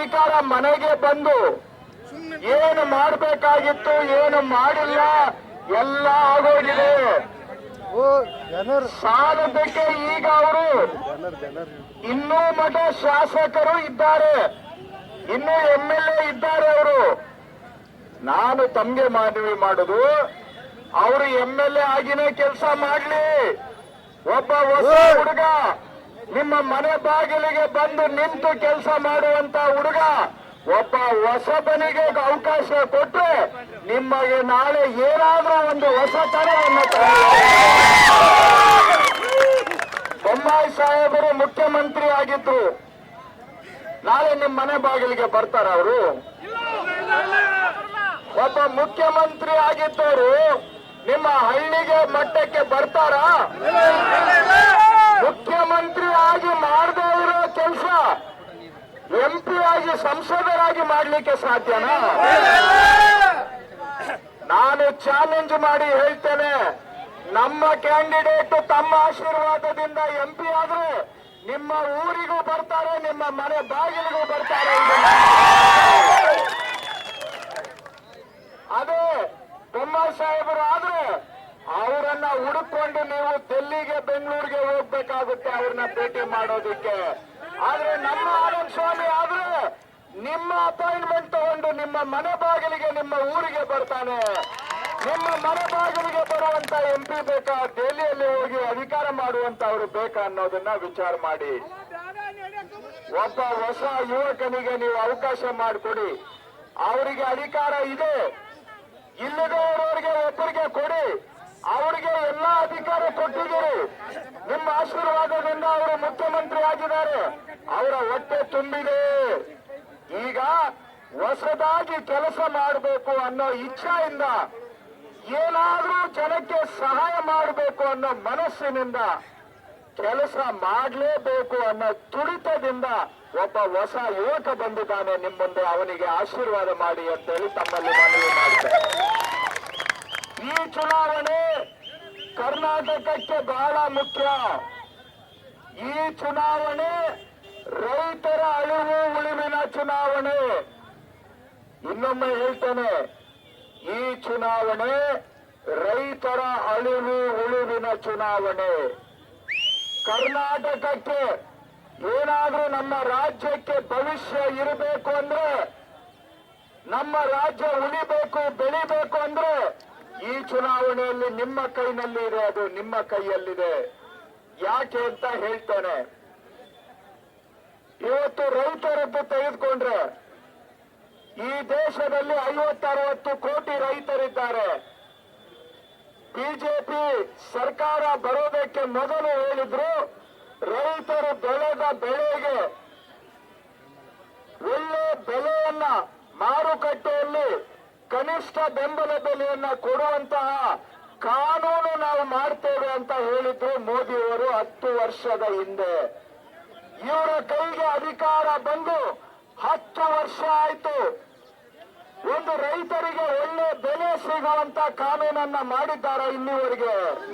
ಅಧಿಕಾರ ಮನೆಗೆ ಬಂದು ಏನು ಮಾಡಬೇಕಾಗಿತ್ತು ಏನು ಮಾಡಿಲ್ಲ ಎಲ್ಲ ಆಗೋಗಿದೆ. ಸಾಲದಕ್ಕೆ ಈಗ ಅವರು ಇನ್ನೂ ಮಠ ಶಾಸಕರು ಇದ್ದಾರೆ. ಇನ್ನೂ ಎಂ ಎಲ್ ಎ ಇದ್ದಾರೆ ಅವರು. ನಾನು ತಮಗೆ ಮನವಿ ಮಾಡುದು ಅವರು ಎಂ ಎಲ್ ಎ ಆಗಿನೇ ಕೆಲಸ ಮಾಡಲಿ. ಒಬ್ಬ ಹೊಸ ಹುಡುಗ ನಿಮ್ಮ ಮನೆ ಬಾಗಿಲಿಗೆ ಬಂದು ನಿಂತು ಕೆಲಸ ಮಾಡುವಂತ ಹುಡುಗ ಒಬ್ಬ ಹೊಸಬನಿಗೆ ಅವಕಾಶ ಕೊಟ್ಟರೆ ನಿಮಗೆ ನಾಳೆ ಏನಾದ್ರೂ ಒಂದು ಹೊಸತನವನ್ನು ಬೊಮ್ಮಾಯಿ ಸಾಹೇಬರು ಮುಖ್ಯಮಂತ್ರಿ ಆಗಿದ್ರು. ನಾಳೆ ನಿಮ್ಮ ಮನೆ ಬಾಗಿಲಿಗೆ ಬರ್ತಾರ ಅವರು? ಒಬ್ಬ ಮುಖ್ಯಮಂತ್ರಿ ಆಗಿದ್ದವರು ನಿಮ್ಮ ಹಳ್ಳಿಗೆ ಮಟ್ಟಕ್ಕೆ ಬರ್ತಾರ ಮುಖ್ಯಮಂತ್ರಿ ಆಗಿ ಮಾಡದೇ ಇರೋ ಕೆಲಸ ಎಂ ಪಿ ಆಗಿ ಸಂಸದರಾಗಿ ಮಾಡ್ಲಿಕ್ಕೆ ಸಾಧ್ಯನಾ? ನಾನು ಚಾಲೆಂಜ್ ಮಾಡಿ ಹೇಳ್ತೇನೆ, ನಮ್ಮ ಕ್ಯಾಂಡಿಡೇಟ್ ತಮ್ಮ ಆಶೀರ್ವಾದದಿಂದ ಎಂ ಪಿ ಆದ್ರೆ ನಿಮ್ಮ ಊರಿಗೂ ಬರ್ತಾರೆ, ನಿಮ್ಮ ಮನೆ ಬಾಗಿಲಿಗೂ ಬರ್ತಾರೆ ಅದೇ ಕುಮಾರ್ ಸಾಹೇಬರು ಆದ್ರೆ ಅವರನ್ನ ಹುಡುಕೊಂಡು ನೀವು ದಿಲ್ಲಿಗೆ, ಬೆಂಗಳೂರಿಗೆ ಹೋಗ್ಬೇಕಾಗುತ್ತೆ ಅವ್ರನ್ನ ಭೇಟಿ ಮಾಡೋದಿಕ್ಕೆ. ಆದ್ರೆ ನಮ್ಮ ಆನಂದ್ ಸ್ವಾಮಿ ಆದ್ರೆ ನಿಮ್ಮ ಅಪಾಯಿಂಟ್ಮೆಂಟ್ ತಗೊಂಡು ಮನೆ ಬಾಗಿಲಿಗೆ ನಿಮ್ಮ ಊರಿಗೆ ಬರ್ತಾನೆ. ನಿಮ್ಮ ಮನೆ ಬಾಗಿಲಿಗೆ ಬರುವಂತ ಎಂ ಪಿ ಬೇಕಾ? ದೆಹಲಿಯಲ್ಲಿ ಹೋಗಿ ಅಧಿಕಾರ ಮಾಡುವಂತ ಅವರು ಬೇಕಾ ಅನ್ನೋದನ್ನ ವಿಚಾರ ಮಾಡಿ. ಒಬ್ಬ ಹೊಸ ಯುವಕನಿಗೆ ನೀವು ಅವಕಾಶ ಮಾಡಿಕೊಡಿ. ಅವರಿಗೆ ಅಧಿಕಾರ ಇದೆ. ಇಲ್ಲದೆ ಇರೋರಿಗೆ ಒಬ್ಬರಿಗೆ ಕೊಡಿ. ಅವರಿಗೆ ಎಲ್ಲಾ ಅಧಿಕಾರ ಕೊಟ್ಟಿದ್ದೀರಿ. ನಿಮ್ಮ ಆಶೀರ್ವಾದದಿಂದ ಅವರು ಮುಖ್ಯಮಂತ್ರಿ ಆಗಿದ್ದಾರೆ. ಅವರ ಹೊಟ್ಟೆ ತುಂಬಿದೆ. ಈಗ ಹೊಸದಾಗಿ ಕೆಲಸ ಮಾಡಬೇಕು ಅನ್ನೋ ಇಚ್ಛೆಯಿಂದ ಏನಾದರೂ ಜನಕ್ಕೆ ಸಹಾಯ ಮಾಡಬೇಕು ಅನ್ನೋ ಮನಸ್ಸಿನಿಂದ ಕೆಲಸ ಮಾಡಲೇಬೇಕು ಅನ್ನೋ ತುಡಿತದಿಂದ ಒಬ್ಬ ಹೊಸ ಯುವಕ ಬಂದಿದ್ದಾನೆ ನಿಮ್ಮ ಮುಂದೆ, ಅವನಿಗೆ ಆಶೀರ್ವಾದ ಮಾಡಿ ಅಂತೇಳಿ ತಮ್ಮಲ್ಲಿ ಮನವಿ ಮಾಡ್ತಾರೆ ಈ ಚುನಾವಣೆ ಕರ್ನಾಟಕಕ್ಕೆ ಬಹಳ ಮುಖ್ಯ. ಈ ಚುನಾವಣೆ ರೈತರ ಅಳಿವು ಉಳಿವಿನ ಚುನಾವಣೆ. ಇನ್ನೊಮ್ಮೆ ಹೇಳ್ತೇನೆ, ಈ ಚುನಾವಣೆ ರೈತರ ಅಳಿವು ಉಳಿವಿನ ಚುನಾವಣೆ. ಕರ್ನಾಟಕಕ್ಕೆ ಏನಾದ್ರೂ ನಮ್ಮ ರಾಜ್ಯಕ್ಕೆ ಭವಿಷ್ಯ ಇರಬೇಕು ಅಂದ್ರೆ, ನಮ್ಮ ರಾಜ್ಯ ಉಳಿಬೇಕು, ಬೆಳಿಬೇಕು ಅಂದ್ರೆ, ಈ ಚುನಾವಣೆಯಲ್ಲಿ ನಿಮ್ಮ ಕೈನಲ್ಲಿ ಇದೆ, ಅದು ನಿಮ್ಮ ಕೈಯಲ್ಲಿದೆ. ಯಾಕೆ ಅಂತ ಹೇಳ್ತೇನೆ. ಇವತ್ತು ರೈತರದ್ದು ತೆಗೆದುಕೊಂಡ್ರೆ ಈ ದೇಶದಲ್ಲಿ ಐವತ್ತರವತ್ತು ಕೋಟಿ ರೈತರಿದ್ದಾರೆ. ಬಿಜೆಪಿ ಸರ್ಕಾರ ಬರೋದಕ್ಕೆ ಮೊದಲು ಹೇಳಿದ್ರು ರೈತರು ಬೆಳೆದ ಬೆಳೆಗೆ ಒಳ್ಳೆ ಬೆಲೆಯನ್ನ ಮಾರುಕಟ್ಟೆಯಲ್ಲಿ ಕನಿಷ್ಠ ಬೆಂಬಲ ಬೆಲೆಯನ್ನ ಕೊಡುವಂತಹ ಕಾನೂನು ನಾವು ಮಾಡ್ತೇವೆ ಅಂತ ಹೇಳಿದ್ರು ಮೋದಿಯವರು ಹತ್ತು ವರ್ಷದ ಹಿಂದೆ. ಇವರ ಕೈಗೆ ಅಧಿಕಾರ ಬಂದು ಹತ್ತು ವರ್ಷ ಆಯ್ತು. ಒಂದು ರೈತರಿಗೆ ಒಳ್ಳೆ ಬೆಲೆ ಸಿಗುವಂತ ಕಾನೂನನ್ನ ಮಾಡಿದ್ದಾರೆ ಇಲ್ಲಿವರೆಗೆ